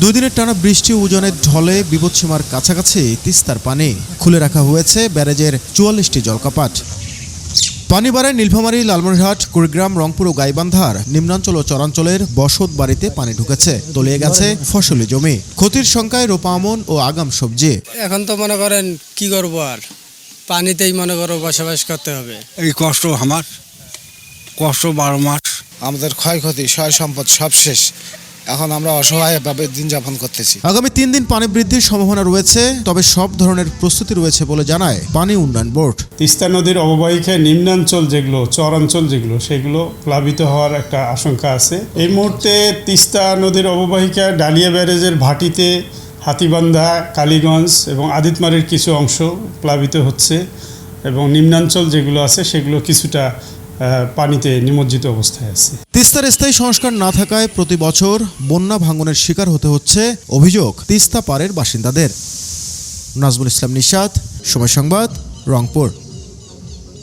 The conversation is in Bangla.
দুই দিনের টানা বৃষ্টি ও উজনের ঢলে বিপদসীমার কাছাকাছি তিস্তার পানি খুলে রাখা হয়েছে ব্যারেজের চুয়াল্লিশটি জলকাপাট। পানি বাড়ায় নীলফামারী লালমনিরহাট কুড়িগ্রাম রংপুর ও গাইবান্ধার নিম্নাঞ্চল ও চরাঞ্চলের বসত বাড়িতে পানি ঢুকেছে। তলিয়ে গেছে ফসলি জমি। ক্ষতির সংখ্যায় রোপা আমন ও আগাম সবজি। এখন তো মনে করেন কি করব আর? পানিতেই মনে করো বসবাস করতে হবে। এই কষ্ট আমার কষ্ট বারো মাস। আমাদের ক্ষয়ক্ষতি সয় সম্পদ সব শেষ। এখন আমরা অসহায়ভাবে দিন যাপন করতেছি। আগামী তিন দিন পানি বৃদ্ধির সম্ভাবনা রয়েছে তবে সব ধরনের প্রস্তুতি রয়েছে বলে জানায় পানি উন্নয়ন বোর্ড। তিস্তা নদীর অববাহিকায় নিম্নাঞ্চল যেগুলো চরাঞ্চল যেগুলো সেগুলো প্লাবিত হওয়ার একটা আশঙ্কা আছে। এই মুহূর্তে তিস্তা নদীর অববাহিকায় ডালিয়া ব্যারেজের ভাটিতে হাতিবান্ধা কালীগঞ্জ এবং আদিতমারির কিছু অংশ প্লাবিত হচ্ছে এবং নিম্নাঞ্চল যেগুলো আছে সেগুলো কিছুটা পানিতে নিমজ্জিত অবস্থায় আছে। তিস্তার স্থায়ী সংস্কার না থাকায় প্রতি বছর বন্যা ভাঙনের শিকার হতে হচ্ছে অভিযোগ তিস্তা পারের বাসিন্দাদের। নাজমুল ইসলাম নিশাত, সময় সংবাদ, রংপুর।